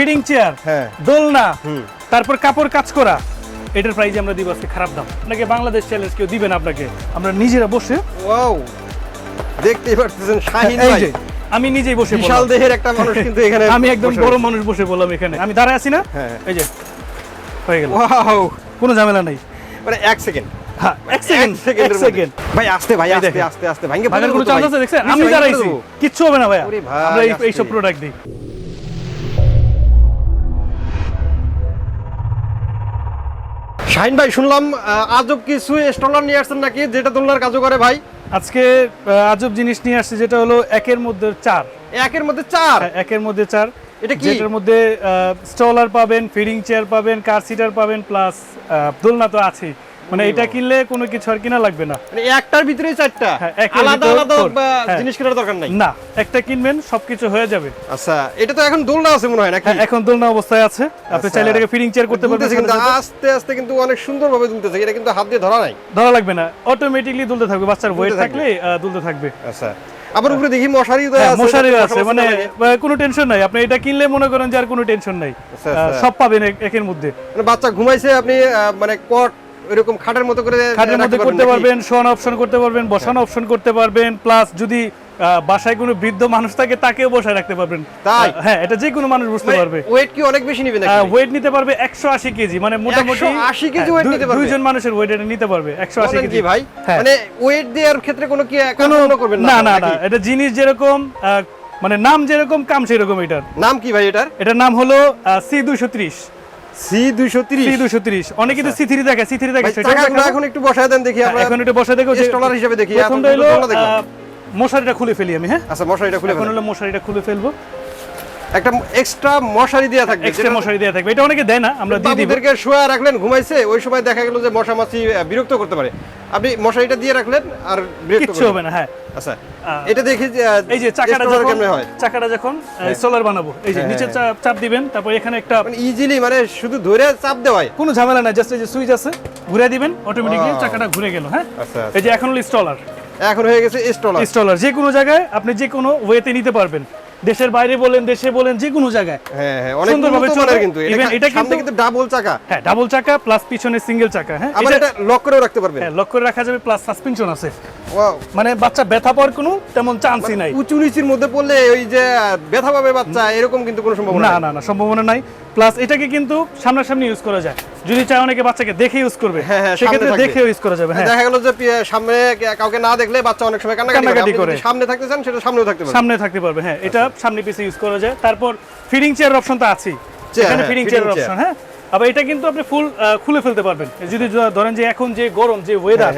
Feeding chair হ্যাঁ। দোলনা তারপর কাপড় কাজ করা। এটার প্রাইস আমরা দিব আজকে খারাপ দাম। আপনাকে বাংলাদেশ চ্যালেঞ্জ কেউ দিবেন আপনাকে। আমরা নিজেরা বসে ওয়াও! দেখতেই পারতেছেন শাহিন ভাই। আমি নিজেই বসে বিশাল দেহের একটা মানুষ কিন্তু এখানে আমি একদম বড় মানুষ বসে বললাম এখানে। আমি দাঁড়ায় আছি না? হ্যাঁ। এই যে হয়ে গেল। ওয়াও! কোনো ঝামেলা নাই। মানে এক সেকেন্ড হ্যাঁ এক সেকেন্ড এক সেকেন্ড ভাই আস্তে ভাই আস্তে আস্তে আস্তে। ভাঙ্গে কোনো চান্স ভাই। আছে দেখছেন? আমি দাঁড়াইছি কিচ্ছু হবে না ভাইয়া। ভাই, আমরা এই- আস্তে। এইসব প্রোডাক্ট দিই। শাহিন ভাই শুনলাম আজব কিছু স্টলার নিয়ে আসছেন নাকি যেটা দোলনার কাজও করে ভাই? আজকে আজব জিনিস নিয়ে আসছে যেটা হলো একের মধ্যে চার। একের মধ্যে চার? হ্যাঁ, একের মধ্যে চার। এটা কি? এটার মধ্যে স্টলার পাবেন ফিডিং চেয়ার পাবেন কার সিটার পাবেন প্লাস দোলনা তো আছেই। মানে এটা কিনলে কোনো কিছু আর কিনা লাগবে না। মানে একটার ভিতরেই চারটা? হ্যাঁ, আলাদা আলাদা হ্যাঁ। জিনিস কেনার দরকার নাই? না একটা কিনবেন সবকিছু হয়ে যাবে। আচ্ছা এটা তো এখন দোলনা আছে মনে হয় নাকি? হ্যাঁ, এখন দোলনা অবস্থায় আছে। আপনি আচ্ছা। চাইলে এটাকে ফিডিং চেয়ার করতে পারবেন কিন্তু। আস্তে আস্তে কিন্তু অনেক সুন্দরভাবে দুলতেছে। এটা কিন্তু হাত দিয়ে ধরা নাই। ধরা লাগবে না। অটোমেটিকলি দুলতে থাকবে। বাচ্চার ওয়েট থাকলে দুলতে থাকবে। আচ্ছা। আবার উপরে দেখি মশারি তো আছে। মশারিও আছে। মানে কোনো টেনশন নাই। আপনি এটা কিনলে মনে করেন যে আর কোনো টেনশন নাই। আচ্ছা, আচ্ছা। সব পাবেন এক- একের মধ্যে। মানে বাচ্চা ঘুমাইছে আপনি মানে কট এরকম খাটের মতো করে খাটের মধ্যে করতে পারবেন শোয়ানো অপশন করতে পারবেন বসানো অপশন করতে পারবেন প্লাস যদি বাসায় কোনো বৃদ্ধ মানুষ থাকে তাকেও বসায় রাখতে পারবেন। তাই? হ্যাঁ এটা যে কোনো মানুষ বুঝতে পারবে। ওয়েট কি অনেক বেশি নিবে নাকি? ওয়েট নিতে পারবে একশো আশি কেজি মানে মোটামুটি 180 কেজি হ্যাঁ, weight দুই- নিতে পারবে? দুইজন মানুষের ওয়েট এটা নিতে পারবে একশো আশি বলেন কেজি। ভাই? হ্যাঁ। মানে ওয়েট দেওয়ার ক্ষেত্রে কোনো কি কোনো করবেন না না না এটা জিনিস যেরকম মানে নাম যেরকম কাম সেরকম এটার। নাম কি ভাই এটার? এটার নাম হলো সি দুইশো ত্রিশ। সি দুইশো তিরিশ। সি দুইশো ত্রিশ। অনেকে আচ্ছা। তো সি থ্রি দেখে সি থ্রি দেখে এখন একটু বসায় দেন দেখি আমরা হ্যাঁ, এখন একটু দেখো স্টলার হিসেবে দেখি প্রথমটা হলো মশারিটা খুলে ফেলি আমি হ্যাঁ? আচ্ছা মশারিটা খুলে এখন। হলো মশারিটা খুলে ফেলব। একটা এক্সট্রা মশারি দেওয়া থাকবে এক্সট্রা মশারি থাকবে। এটা অনেকে দেয় না আমরা দিয়ে বাবুদেরকে শোয়া রাখলেন ঘুমাইছে ওই সময় দেখা গেল যে মশা মাছি বিরক্ত করতে পারে। আপনি মশারিটা দিয়ে রাখলেন আর বিরক্ত করবে হবে না হ্যাঁ। আচ্ছা এটা দেখি এই যে চাকাটা যখন হয়? চাকাটা যখন সোলার বানাবো। এই যে হ্যাঁ, নিচে হ্যাঁ। চাপ চাপ দিবেন তারপর এখানে একটা মানে ইজিলি মানে শুধু ধরে চাপ দেওয়ায় কোনো ঝামেলা নাই জাস্ট এই যে সুইচ আছে ঘুরে দিবেন অটোমেটিকলি চাকাটা ঘুরে গেল হ্যাঁ? আচ্ছা এই যে এখন হলো স্টলার এখন হয়ে গেছে স্টলার স্টলার যে কোনো জায়গায় আপনি যে কোনো ওয়েতে নিতে পারবেন। দেশের বাইরে বলেন দেশে বলেন যে কোনো জায়গায়। হ্যাঁ হ্যাঁ অনেক সুন্দরভাবে চলে। কিন্তু এটা কিন্তু- কিন্তু ডাবল চাকা। হ্যাঁ ডাবল চাকা প্লাস পিছনে সিঙ্গেল চাকা হ্যাঁ? আবার এটা- এটা লক করেও রাখতে পারবেন। হ্যাঁ লক করে রাখা যাবে প্লাস সাসপেনশন আছে। ওয়াও মানে বাচ্চা ব্যথা পাওয়ার কোনো তেমন চান্সই নাই। উঁচু নিচির মধ্যে পড়লে ওই যে ব্যথা পাবে বাচ্চা এরকম কিন্তু কোনো সম্ভাবনা না না না সম্ভাবনা নাই। প্লাস এটাকে কিন্তু সামনাসামনি ইউজ করা যায়। যদি চায় অনেকে বাচ্চাকে দেখে ইউজ করবে হ্যাঁ, হ্যাঁ, সেক্ষেত্রে। দেখেও ইউজ করা যাবে হ্যাঁ। দেখা গেল যে সামনে কাউকে না দেখলে বাচ্চা অনেক সময় কান্নাকাটি করে। সামনে থাকতে চান সেটা সামনেও থাকতে পারবে। সামনে থাকতে পারবে হ্যাঁ এটা সামনে পিছে ইউজ করা যায়। তারপর ফিডিং চেয়ার অপশন তো আছেই। এখানে ফিডিং চেয়ার অপশন হ্যাঁ। আবার এটা কিন্তু আপনি ফুল খুলে ফেলতে পারবেন। যদি ধরেন যে এখন যে গরম যে ওয়েদার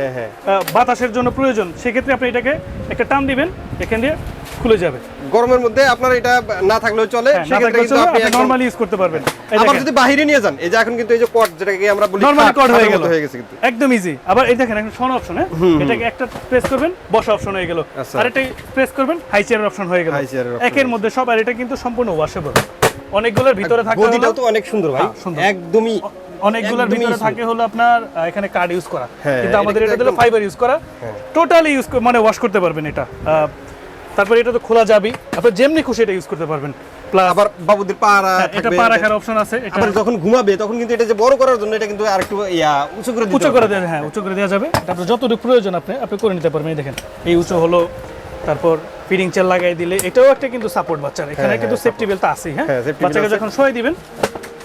বাতাসের জন্য প্রয়োজন সেক্ষেত্রে আপনি এটাকে একটা টান দিবেন এখান দিয়ে খুলে যাবে। গরমের মধ্যে আপনার এটা না থাকলেও চলে হ্যাঁ, সেক্ষেত্রে কিন্তু আপনি আপনি নরমালি ইউজ করতে পারবেন। আবার যদি নিয়ে যান এই যে এখন কিন্তু এই যে কট যেটাকে আমরা বলি নরমালি কট হয়ে গেল। হয়ে গেছে কিন্তু। একদম ইজি আবার এই দেখেন এখন শোন অপশন হ্যাঁ? এটাকে একটা প্রেস করবেন বসা অপশন হয়ে গেল। আচ্ছা। আর এটা প্রেস করবেন হাই চেয়ার অপশন হয়ে গেল। একের মধ্যে সব আর এটা কিন্তু সম্পূর্ণ ওয়াশেবল অনেকগুলোর ভিতরে থাকে গদিটাও তো অনেক সুন্দর ভাই। হ্যাঁ, একদমই অনেকগুলোর ভিতরে থাকে হলো আপনার এখানে কার্ড ইউজ করা। কিন্তু আমাদের এটা একদম- ফাইবার ইউজ করা। টোটালি ইউজ মানে ওয়াশ করতে পারবেন এটা। তারপরে এটা তো খোলা যাবে আপনি যেমনি খুশি এটা ইউজ করতে পারবেন। প্লাস আবার বাবুদের পা এটা পা রাখার অপশন আছে এটা যখন ঘুমাবে তখন কিন্তু এটা যে বড় করার জন্য এটা কিন্তু আরেকটু ইয়া উঁচু করে উঁচু করে দেওয়া হ্যাঁ উঁচু করে দেওয়া যাবে। তারপর যতটুকু প্রয়োজন আপনি আপনি করে নিতে পারবেন এই দেখেন। এই উঁচু হলো তারপর ফিডিং চেয়ার লাগাই দিলে এটাও একটা কিন্তু সাপোর্ট বাচ্চার। এখানে হ্যাঁ, কিন্তু হ্যাঁ, সেফটি বেল্ট আছেই হ্যাঁ? হ্যাঁ, বাচ্চাকে যখন শোয় দিবেন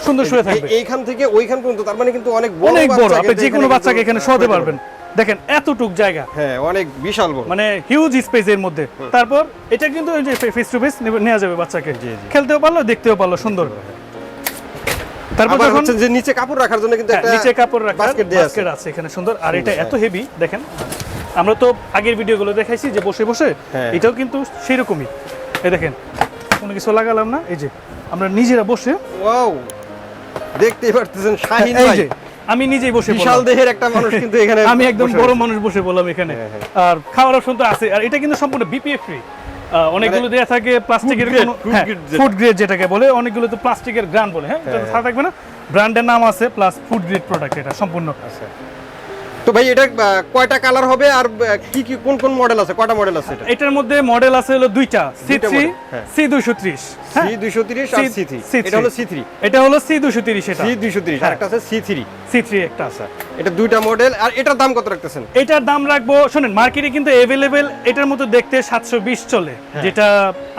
সুন্দর শুয়ে থাকবে। এইখান থেকে ওইখান পর্যন্ত তার মানে কিন্তু অনেক বড় অনেক বড় আপনি যে কোনো বাচ্চাকে এখানে শোতে পারবেন। দেখেন এতটুক জায়গা। হ্যাঁ অনেক বিশাল বড়। মানে হিউজ স্পেসের মধ্যে। তারপর এটা কিন্তু ওই যে ফেস টু ফেস নেওয়া যাবে বাচ্চাকে। খেলতেও পারল দেখতেও পারল সুন্দর। তারপর যখন যে নিচে কাপড় রাখার জন্য কিন্তু হ্যাঁ, একটা নিচে কাপড় রাখার। বাস্কেট আছে। এখানে সুন্দর। আর এটা এত হেভি দেখেন। আমরা তো আগের ভিডিওগুলো দেখাইছি যে বসে বসে হ্যাঁ। এটাও কিন্তু সেরকমই। এই দেখেন কোনো কিছু লাগালাম না। এই যে আমরা নিজেরা বসে ওয়াও দেখতেই পারতেছেন শাহিন ভাই। আমি নিজেই বসে বিশাল দেহের একটা মানুষ কিন্তু এখানে আমি একদম বড় মানুষ বসে বললাম এখানে। হ্যাঁ, হ্যাঁ। আর খাওয়ার অপশন তো আছে। আর এটা কিন্তু সম্পূর্ণ বিপিএফ ফ্রি অনেকগুলো দেয়া থাকে প্লাস্টিকের। ফুড গ্রেড যেটাকে বলে অনেকগুলো তো প্লাস্টিকের গ্রান বলে হ্যাঁ? হ্যাঁ। থাকবে না। ব্র্যান্ডের নাম আছে প্লাস ফুড গ্রেড প্রোডাক্ট এটা সম্পূর্ণ। আচ্ছা। তো ভাই এটা কয়টা কালার হবে আর কি কি কোন কোন মডেল আছে? কয়টা মডেল আছে এটা? এটার মধ্যে মডেল আছে হলো দুইটা। সি দুইটা থ্রি model, হ্যাঁ। সি দুশো ত্রিশ। সি দুইশো তিরিশ আর সি থ্রি এটা হলো সি থ্রি এটা হলো সি দুশো তিরিশ এটা। সি দুইশো তিরিশ আর একটা আছে সি থ্রি সি থ্রি একটা আছে। এটা দুইটা মডেল আর এটার দাম কত রাখতেছেন? এটার দাম রাখব শোনেন মার্কেটে কিন্তু অ্যাভেলেবেল এটার মতো দেখতে সাতশো বিশ চলে হ্যাঁ। যেটা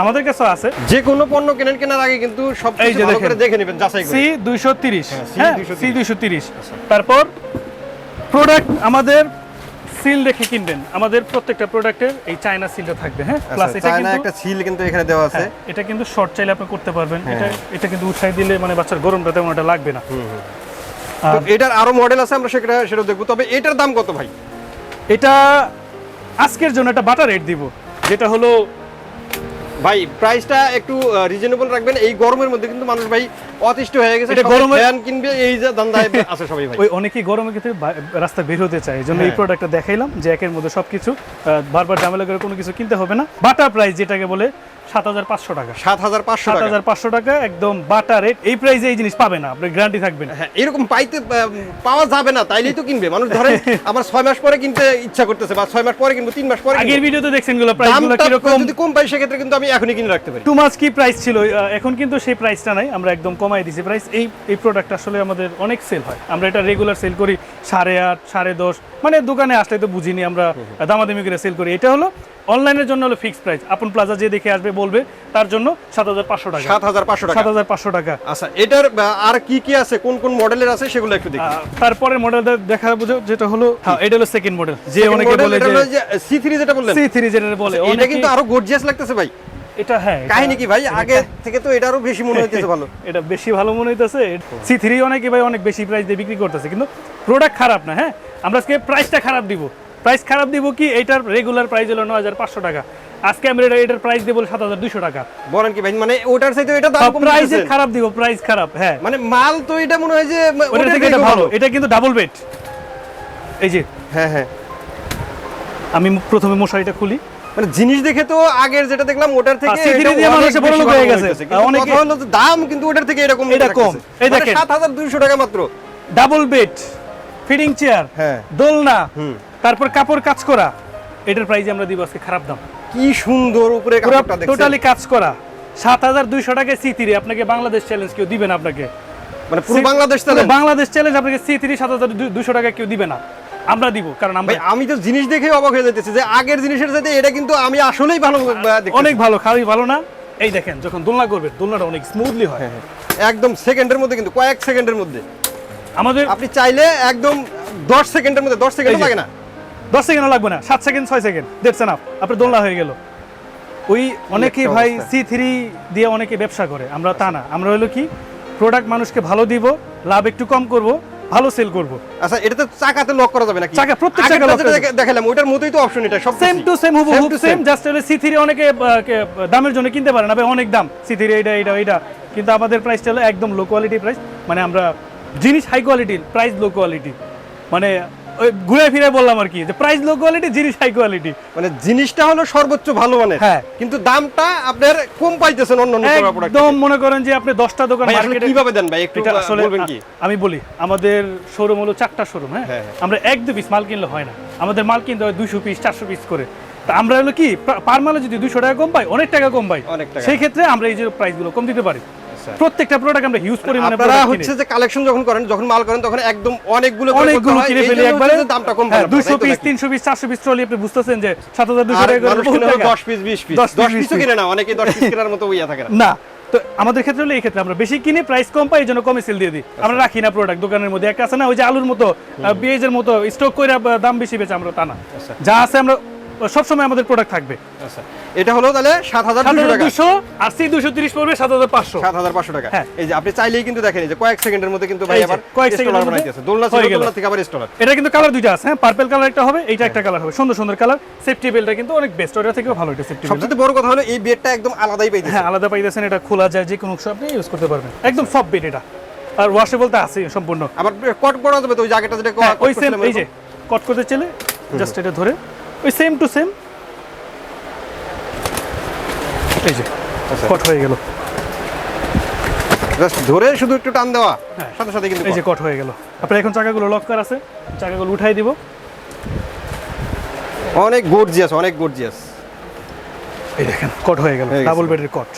আমাদের কাছে আছে। যে কোনো পণ্য কেনেন কেনার আগে কিন্তু সব যে ভালো করে দেখে নেবেন যাচাই করে। সি দুইশো তিরিশ। হ্যাঁ, C হ্যাঁ 230 সি দুইশো তিরিশ। তারপর প্রোডাক্ট আমাদের সিল দেখে কিনবেন। আমাদের প্রত্যেকটা প্রোডাক্টের এই চায়না সিলটা থাকবে হ্যাঁ? প্লাস আচ্ছা, এটা কিন্তু একটা সিল কিন্তু এখানে দেওয়া আছে। হ্যাঁ, এটা কিন্তু শর্ট চাইলে আপনি করতে পারবেন। এটা হ্যাঁ। এটা কিন্তু উঠাই দিলে মানে বাচ্চার গরমটা তেমন একটা লাগবে না। তো এটার আরও মডেল আছে আমরা সেটা সেটা দেখব। তবে এটার দাম কত ভাই? এটা আজকের জন্য একটা বাটার রেট দিব যেটা হলো ভাই প্রাইসটা একটু রিজনেবল রাখবেন। এই গরমের মধ্যে কিন্তু মানুষ ভাই অতিষ্ঠ হয়ে গেছে। গরমে- ফ্যান কিনবে এই যে দান্দায় আছে সবাই ভাই। ওই অনেকেই গরমে কিন্তু রাস্তা রাস্তায় বের হতে চায়। এই জন্য এই হ্যাঁ। প্রোডাক্টটা দেখাইলাম যে একের মধ্যে সবকিছু বারবার ঝামেলা করে কোনো কিছু কিনতে হবে না। বাটা প্রাইস যেটাকে বলে সাত হাজার পাঁচশো টাকা। টাকা। একদম বাটার রেট এই প্রাইসে এই জিনিস পাবে না গ্যারান্টি থাকবে না। হ্যাঁ এরকম পাইতে পাওয়া যাবে না তাইলেই তো কিনবে। মানুষ ধরে মাস পরে কিনতে ইচ্ছা করতেছে বা ছয় মাস পরে কিনবো তিন মাস পরে আগের ভিডিওতে দেখছেনগুলো যদি কম পাই সেক্ষেত্রে কিন্তু আমি এখনই কিনে রাখতে পারি। টু মাস কি প্রাইস ছিল? এখন কিন্তু সেই প্রাইসটা নাই আমরা একদম কমাই দিছি প্রাইস এই এই প্রোডাক্ট আসলে আমাদের অনেক সেল হয়। আমরা এটা রেগুলার সেল করি সাড়ে আট সাড়ে দশ মানে দোকানে আসলে তো বুঝিনি আমরা দামাদামি করে সেল করি। এটা হলো অনলাইনের জন্য হলো ফিক্সড প্রাইস আপন প্লাজা যে দেখে আসবে বলবে তার জন্য সাত হাজার পাঁচশো টাকা। সাত হাজার পাঁচশো টাকা। সাত হাজার পাঁচশো টাকা। আচ্ছা এটার আর কি কি আছে? কোন কোন মডেলের আছে? সেগুলো একটু দেখি। আহ, তারপরের মডেলটা দেখা বুঝো যেটা হলো হ্যাঁ এটা হলো সেকেন্ড মডেল যে অনেকে বলে যে সি থ্রি যেটা বললেন। সি থ্রি যেটা বলে। এটা কিন্তু আরও গর্জিয়াস লাগতেছে ভাই। এটা হ্যাঁ কাহিনী কি ভাই? আগে থেকে তো এটা আরও বেশি মনে হইতেছে ভালো। এটা বেশি ভালো মনে হইতেছে। সি থ্রি অনেকে ভাই অনেক বেশি প্রাইস দিয়ে বিক্রি করতেছে কিন্তু প্রোডাক্ট খারাপ না হ্যাঁ? আমরা আজকে প্রাইসটা খারাপ দিব। প্রাইস খারাপ দিব কি? এটার রেগুলার প্রাইস হলো নয় হাজার পাঁচশো টাকা। আজকে এটা এটার প্রাইস দিব সাত হাজার দুশো টাকা। বলেন কি ভাই মানে ওটার সাথে এটা দাম কম প্রাইস খারাপ দিব প্রাইস খারাপ হ্যাঁ। মানে মাল তো এটা মনে হয় যে ওটা ওটার থেকে এটা ভালো। এটা কিন্তু ডাবল বেড এই যে হ্যাঁ হ্যাঁ। আমি প্রথমে মশারিটা খুলি। মানে জিনিস দেখে তো আগের যেটা দেখলাম ওটার থেকে আর C3 এটা দিয়ে অনেক মানুষে বড়লোক বেশি হয়ে গেছে। অনেকে- হলো দাম কিন্তু ওটার থেকে এরকম এটা কম। এই দেখেন। সাত হাজার দুইশো টাকা মাত্র। ডাবল বেড ফিডিং চেয়ার হ্যাঁ। দোলনা হুম। তারপর কাপড় কাজ করা। এটার প্রাইস আমরা দিব আজকে খারাপ দাম। কি সুন্দর উপরে কাপড়টা দেখছেন। টোটালি কাজ করা। সাত হাজার দুইশো টাকায় সি থ্রি আপনাকে বাংলাদেশ চ্যালেঞ্জ কেউ দিবে না আপনাকে। মানে পুরো বাংলাদেশ চলেন বাংলাদেশ চ্যালেঞ্জ আপনাকে সি থ্রি সাত হাজার দুইশো টাকা কেউ দিবে না। আমরা দিব কারণ আমরা আমি তো জিনিস দেখে অবাক হয়ে যাইতেছি যে আগের জিনিসের সাথে এটা কিন্তু আমি আসলেই ভালো অনেক ভালো খাওয়াই ভালো না। এই দেখেন যখন দোলনা করবে দোলনাটা অনেক স্মুথলি হয়। হ্যাঁ, হ্যাঁ। একদম সেকেন্ডের মধ্যে কিন্তু কয়েক সেকেন্ডের মধ্যে। আমাদের আপনি চাইলে একদম দশ সেকেন্ডের মধ্যে দশ সেকেন্ড এই লাগে না। দশ সেকেন্ডও লাগবে না সাত সেকেন্ড ছয় সেকেন্ড দেখছেন আপ আপনার দোলনা হয়ে গেল। ওই অনেকেই ভাই সি থ্রি দিয়ে অনেকে ব্যবসা করে আমরা তা না। আমরা হলো কি প্রোডাক্ট মানুষকে ভালো দিব লাভ একটু কম করব ভালো সেল করব। আচ্ছা এটা তো চাকাতে লক করা যাবে নাকি? চাকা, প্রত্যেক চাকা যেটা দেখালাম ওটার মতোই তো অপশন এটা সব সেম টু সেম হুবহু Same to সেম জাস্ট হলো সি থ্রি অনেকে দামের জন্য কিনতে পারে না ভাই অনেক দাম। সি থ্রি এইটা এইটা এইটা কিন্তু আমাদের প্রাইসটা হলো একদম লো কোয়ালিটি প্রাইস মানে আমরা জিনিস হাই কোয়ালিটির প্রাইস লো কোয়ালিটি মানে ঘুরে ফিরে বললাম আর কি যে প্রাইস লো কোয়ালিটি জিনিস হাই কোয়ালিটি মানে জিনিসটা হলো সর্বোচ্চ ভালো মানের। হ্যাঁ। কিন্তু দামটা আপনার কম পাইতেছেন অন্য অন্য প্রোডাক্ট একদম মনে করেন যে আপনি দশটা দোকান মার্কেটে কীভাবে দেন ভাই একটু আসলে বলবেন কি? আমি বলি আমাদের শোরুম হলো চারটা শোরুম হ্যাঁ? হ্যাঁ, হ্যাঁ। আমরা এক দু পিস মাল কিনলে হয় না। আমাদের মাল কিনতে হয় দুইশো পিস চারশো পিস করে। তা আমরা হলো কি পার মালে যদি দুইশো টাকা কম পাই অনেক টাকা কম পাই। সেই ক্ষেত্রে আমরা এই যে প্রাইসগুলো কম দিতে পারি। আচ্ছা। প্রত্যেকটা প্রোডাক্ট আমরা হিউজ পরিমাণে আপনারা হচ্ছে যে কালেকশন যখন করেন যখন মাল করেন তখন একদম অনেকগুলো অনেকগুলো কিনে ফেলি একবারে। দামটা কম হ্যাঁ তাই তো পিস নাকি? তিনশো পিস চারশো পিস ট্রলি আপনি বুঝতেছেন যে সাত হাজার দুশো আর টাকা করে মানুষ বহুত কিনে হলো টাকা। 10 পিস 20 পিস। 10 10 পিস, পিসও কিনে না অনেকে 10 পিস কেনার মতো ইয়া থাকে না। তো আমাদের ক্ষেত্রে হলো এই ক্ষেত্রে আমরা বেশি কিনে প্রাইস কম পাই এই জন্য কমে সেল দিয়ে দিই। আমরা রাখি না প্রোডাক্ট দোকানের মধ্যে। একটা আছে না ওই যে আলুর মতো পেঁয়াজের মতো স্টক করে দাম বেশি বেচে আমরা তা না। আচ্ছা। যা আছে আমরা সবসময় আমাদের প্রোডাক্ট থাকবে। আচ্ছা এটা হলো তাহলে 7200 টাকা। দুশো আর সি দুশো তিরিশ পড়বে সাত হাজার পাঁচশো। 7500 টাকা। হ্যাঁ। এই যে আপনি চাইলেই কিন্তু দেখেন যে কয়েক সেকেন্ডের মধ্যে কিন্তু ভাই আবার কয়েক সেকেন্ডের মধ্যে দোলনা ছিল দোলনা থেকে আবার স্টলার এটা কিন্তু কালার দুইটা আছে হ্যাঁ? পার্পল কালার একটা হবে এইটা একটা কালার হবে। সুন্দর সুন্দর কালার সেফটি বেলটা কিন্তু অনেক বেস্ট ওটা থেকেও ভালো এটা সেফটি সবচেয়ে বড় কথা হলো এই বেডটা একদম আলাদাই পাইতেছে হ্যাঁ আলাদা পাইতেছেন এটা খোলা যায় যে কোনো আপনি ইউজ করতে পারবেন। একদম সফট বেড এটা। আর ওয়াশেবল তো আছে সম্পূর্ণ। আবার কট করা যাবে তো ওই জায়গাটা যেটা হ্যাঁ, ওই সেম এই যে কট করতে চলে জাস্ট এটা ধরে ওই সেম টু সেম এই যে আচ্ছা। কট হয়ে গেল। জাস্ট ধরে শুধু একটু টান দেওয়া। হ্যাঁ। সাথে সাথে কিন্তু এই যে কট হয়ে গেল। আপনার এখন চাকাগুলো লক করা আছে। চাকাগুলো উঠাই দিব। অনেক গর্জিয়াস অনেক গর্জিয়াস এই দেখেন কট হয়ে গেল। ডাবল বেডের কট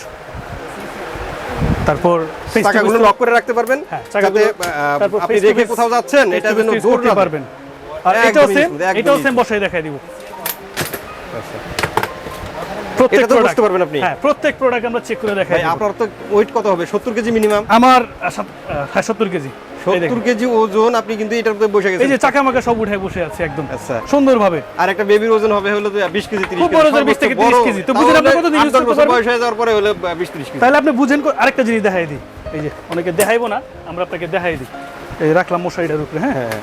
তারপর চাকাগুলো লক করে রাখতে পারবেন। হ্যাঁ, চাকাগুলো- আপনি রেখে কোথাও যাচ্ছেন এটা যেন face দৌড় পারবেন। আর এটাও সেম এটাও সেম। বসাই দেখাই দিব। বুঝতে পারবেন আপনি। হ্যাঁ প্রত্যেক প্রোডাক্ট আমরা চেক করে দেখাই আপনার তো ওয়েট কত হবে? সত্তর কেজি মিনিমাম আমার আহ, সাত- আহ, হ্যাঁ সত্তর কেজি। এই সত্তর দেখেন। কেজি ওজন আপনি কিন্তু এটার উপরে বসে এই যে চাকা মাকা সব উঠায় বসে আছে একদম। আচ্ছা। সুন্দরভাবে। আর একটা বেবির ওজন হবে হলো বিশ কেজি তিরিশ খুব বড় 20 থেকে 30 কেজি। তো বুঝেন আপনি কতদিন use বয়স হয়ে যাওয়ার পরে হলো বিশ ত্রিশ কেজি। তাহলে আপনি বুঝেন আরেকটা জিনিস দেখাই দিই। এই যে অনেকে দেখাইবো না আমরা আপনাকে দেখাই দিই। এই রাখলাম মশারিটার উপরে হ্যাঁ হ্যাঁ।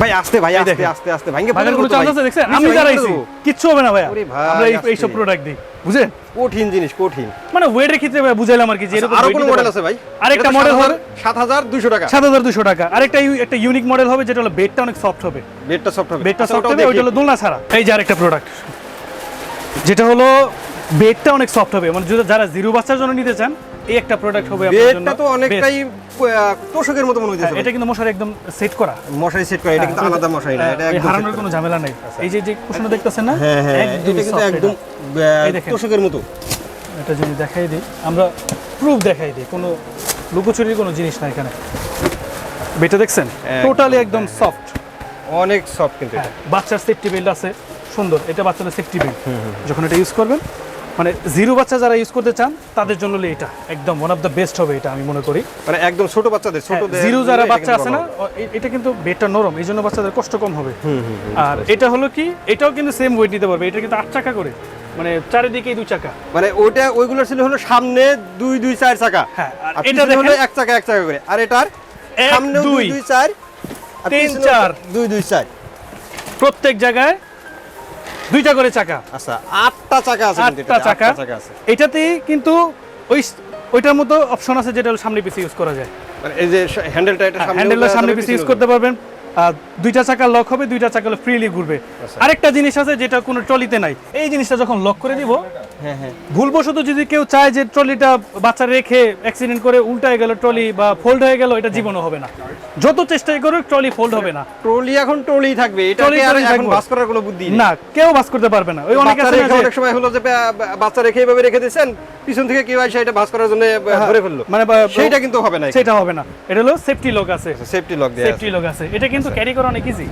ভাই আস্তে ভাই আস্তে আস্তে আস্তে ভাঙ্গে ভাগের কোনো পড়ে চান্স আছে দেখছেন? আমি ভাঙ্গে দাঁড়াইছি। কিচ্ছু হবে না ভাই, আমরা এই-। এইসব প্রোডাক্ট দিই। বুঝেন কঠিন জিনিস কঠিন। মানে ওয়েটের ক্ষেত্রে ভাই বুঝাইলাম আর কি যে আরও কোনো মডেল আছে ভাই? আরেকটা মডেল হবে। সাত হাজার দুশো টাকা। সাত হাজার দুশো টাকা। আরেকটা একটা ইউনিক মডেল হবে যেটা হলো বেডটা অনেক সফট হবে। বেডটা সফট হবে। বেডটা আচ্ছা, সফট হবে দেখি। ওইটা হলো দোলনা ছাড়া। এই যে আরেকটা প্রোডাক্ট যেটা হলো বেডটা অনেক সফট হবে। মানে যারা জিরো বাচ্চার জন্য নিতে চান এই একটা প্রোডাক্ট হবে আপনার জন্য তো অনেকটাই তোষকের মতো মনে best। হইতেছে এটা কিন্তু মশারি একদম সেট করা। মশারি সেট করে এটা কিন্তু হ্যাঁ, আলাদা মশারি না এটা একদম হারানোর কোনো ঝামেলা নেই। এই যে যে কুশন দেখতেছেন না। হ্যাঁ হ্যাঁ এটা কিন্তু একদম তোষকের মতো। এটা যদি দেখাই দিই আমরা প্রুফ দেখাই দিই কোনো লুকোচুরির কোনো জিনিস না এখানে। বেটা দেখছেন? টোটালি একদম সফট অনেক সফট কিন্তু বাচ্চার সেফটি বেল্ট আছে সুন্দর এটা বাচ্চাদের সেফটি বেল্ট যখন এটা ইউজ করবেন মানে জিরো বাচ্চা যারা ইউজ করতে চান তাদের জন্য এটা একদম ওয়ান অফ দ্য বেস্ট হবে এটা আমি মনে করি। মানে একদম ছোট বাচ্চাদের ছোট জিরো যারা বাচ্চা আছে না এটা কিন্তু বেডটা নরম এই জন্য বাচ্চাদের কষ্ট কম হবে। আর এটা হলো কি এটাও কিন্তু সেম ওয়েট নিতে পারবে এটা কিন্তু আট চাকা করে মানে চারিদিকে দু চাকা। মানে ওইটা ওইগুলো ছিল হলো সামনে দুই দুই চার চাকা। হ্যাঁ, এটা হলো এক চাকা এক চাকা করে। আর এটার সামনে দুই দুই, দুই চার তিন, চার। দুই দুই চার। প্রত্যেক জায়গায় দুইটা করে চাকা। আচ্ছা আটটা চাকা আছে আটটা চাকা। আছে। এটাতে কিন্তু ওই ওইটার মতো অপশন আছে যেটা সামনে পিছে ইউজ করা যায়। মানে এই যে হ্যান্ডেলটা এটা সামনে হ্যান্ডেলটা সামনে পিছিয়ে ইউজ করতে পারবেন। দুইটা চাকা লক হবে দুইটা চাকা ফ্রিলি ঘুরবে। আচ্ছা। আরেকটা জিনিস আছে যেটা কোনো ট্রলিতে নাই। এই জিনিসটা যখন লক করে দিব হ্যাঁ হ্যাঁ। ভুলবশত যদি কেউ চায় যে ট্রলিটা বাচ্চা রেখে অ্যাক্সিডেন্ট করে উল্টায় গেল ট্রলি বা ফোল্ড হয়ে গেল এটা জীবনও হবে না। যত চেষ্টাই করুক ট্রলি ফোল্ড হবে না। ট্রলি এখন ট্রলি থাকবে আর এখন বাস করার কোনো বুদ্ধি না কেউ বাস করতে পারবে না। ওই অনেক আছে সময় হলো যে বাচ্চা রেখে এইভাবে রেখে দিয়েছেন পিছন থেকে কেউ এসে এটা ভাস করার জন্য আহ, ধরে ফেলল। মানে সেইটা কিন্তু হবে না সেটা হবে না। এটা হলো সেফটি লক আছে। সেফটি লক দেয়া সেফটি লক আছে। এটা কিন্তু ক্যারি করা অনেক ইজি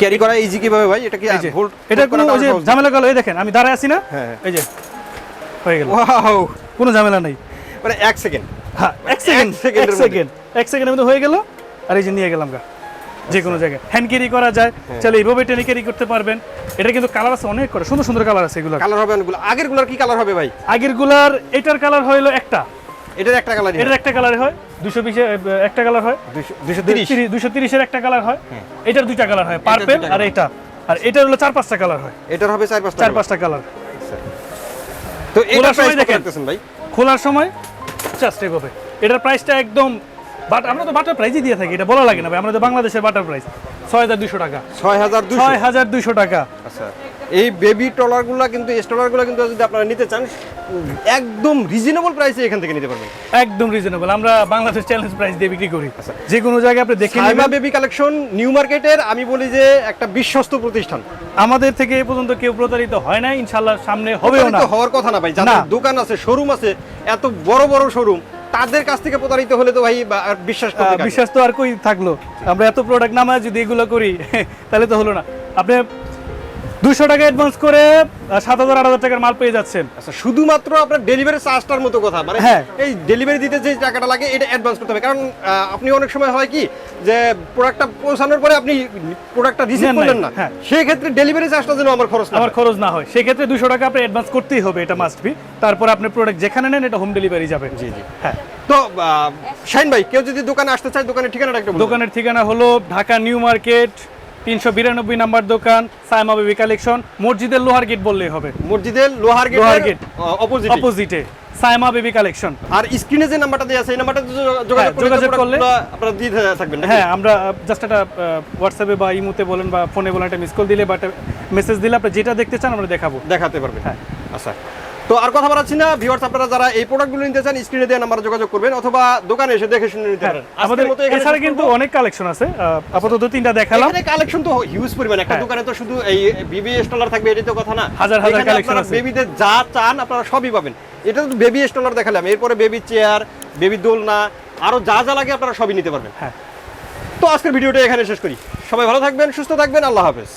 ক্যারি করা ইজি কীভাবে ভাই? এটা কি ভোল্ট এটা কোনো ওই যে ঝামেলা গেল এই দেখেন আমি দাঁড়ায় আছি না? হ্যাঁ। এই যে হয়ে গেল। ওয়াও কোনো ঝামেলা নাই। মানে এক সেকেন্ড হ্যাঁ এক সেকেন্ড এক। সেকেন্ড এক সেকেন্ডের মধ্যে হয়ে গেল আর এই যে নিয়ে গেলাম গা। যে কোনো জায়গায়। হ্যান্ড ক্যারি করা যায় হ্যাঁ। চাইলে এইভাবে টেনে ক্যারি করতে পারবেন। এটা কিন্তু কালার আছে অনেক করে সুন্দর সুন্দর কালার আছে এগুলো। কালার হবে অনেকগুলো। আগেরগুলার কি কালার হবে ভাই? আগেরগুলার এটার কালার হইল একটা। এটার একটা কালার এটার একটা কালার হয় দুশো বিশে একটা কালার হয়। দুশো তিরিশ। দুশো তিরিশের একটা কালার হয়। এটার দুইটা কালার হয় পার্পেল আর। এটা। আর এটার হলো চার পাঁচটা কালার হয়। এটার হবে চার পাঁচটা চার পাঁচটা কালার তো এটা খোলার সময় দেখেন। খোলার সময় জাস্ট এভাবে। এটার প্রাইসটা একদম বাট আমরা তো বাটার প্রাইসই দিয়ে থাকি এটা বলা লাগে না ভাই আমরা তো বাংলাদেশের বাটার প্রাইস ছয় হাজার দুশো টাকা। ছয় হাজার ছয় হাজার দুশো টাকা। আচ্ছা এই বেবি ট্রলারগুলা কিন্তু স্টলারগুলা কিন্তু যদি আপনারা নিতে চান একদম রিজনেবল প্রাইসে এখান থেকে নিতে পারবেন। একদম রিজনেবল আমরা বাংলাদেশ চ্যালেঞ্জ প্রাইস দিয়ে বিক্রি করি। আচ্ছা। যে কোনো জায়গায় আপনি দেখে সাইমা বেবি কালেকশন নিউ মার্কেটের আমি বলি যে একটা বিশ্বস্ত প্রতিষ্ঠান। আমাদের থেকে এ পর্যন্ত কেউ প্রতারিত হয় না ইনশাল্লাহ সামনে হবেও না। হওয়ার কথা না ভাই যাদের না। দোকান আছে শোরুম আছে এত বড় বড় শোরুম তাদের কাছ থেকে প্রতারিত হলে তো ভাই আর বিশ্বাস বিশ্বাস তো আর কই থাকল? আমরা এত প্রোডাক্ট নামায় যদি এগুলো করি তাহলে তো হলো না। আপনি দুশো টাকা অ্যাডভান্স করে সাত হাজার আট হাজার টাকার মাল পেয়ে যাচ্ছেন। আচ্ছা শুধুমাত্র আপনার ডেলিভারি চার্জটার মতো কথা মানে হ্যাঁ। এই ডেলিভারি দিতে যে টাকাটা লাগে এটা অ্যাডভান্স করতে হবে। কারণ আপনি অনেক সময় হয় কি যে প্রোডাক্টটা পৌঁছানোর পরে আপনি প্রোডাক্টটা রিসিভ করলেন না। সেই ক্ষেত্রে ডেলিভারি চার্জটা যেন আমার খরচ না আমার খরচ না হয়। সেক্ষেত্রে দুশো টাকা আপনি অ্যাডভান্স করতেই হবে এটা মাস্ট বি তারপর আপনি প্রোডাক্ট যেখানে নেন এটা হোম ডেলিভারি যাবে। জি জি। হ্যাঁ। তো শাইন ভাই কেউ যদি দোকানে আসতে চায় দোকানের ঠিকানাটা একটু দোকানের ঠিকানা হলো ঢাকা নিউ মার্কেট তিনশো বিরানব্বই নাম্বার দোকান সাইমা বেবি কালেকশন। মসজিদের লোহার গেট বললেই হবে। মসজিদের লোহার গেট লোহার গেট। অপোজিট অপোজিটে সাইমা বেবি কালেকশন। আর স্ক্রিনে যে নাম্বারটা দেওয়া আছে এই নাম্বারটা যোগাযোগ হ্যাঁ, করলে যোগাযোগ করলে- আপনারা দিয়ে থাকবেন হ্যাঁ আমরা জাস্ট একটা হোয়াটসঅ্যাপে বা ইমুতে বলেন বা ফোনে বলেন একটা মিস কল দিলে বা একটা মেসেজ দিলে আপনি যেটা দেখতে চান আমরা দেখাবো। দেখাতে পারবেন। হ্যাঁ। আচ্ছা। তো আর কথা বাড়াচ্ছি না। ভিউয়ার্স আপনারা যারা এই প্রোডাক্টগুলো নিতে চান স্ক্রিনে দেওয়া নাম্বারে যোগাযোগ করবেন অথবা দোকানে এসে দেখে শুনে নিতে পারেন। হ্যাঁ, আমাদের মতো এছাড়া কিন্তু অনেক কালেকশন আছে। আপাতত তিনটা দেখালাম। এখানে কালেকশন তো হিউজ পরিমাণ। একটা হ্যাঁ। দোকানে তো শুধু এই বিবি স্টলার থাকবে এটাই তো কথা না। হাজার হাজার কালেকশন আছে। বেবিদের যা চান আপনারা সবই পাবেন। এটা তো বেবি স্টলার দেখালাম। এরপরে বেবি চেয়ার বেবি দোলনা আরও যা যা লাগে আপনারা সবই নিতে পারবেন। হ্যাঁ। তো আজকের ভিডিওটা এখানে শেষ করি। সবাই ভালো থাকবেন সুস্থ থাকবেন আল্লাহ হাফেজ।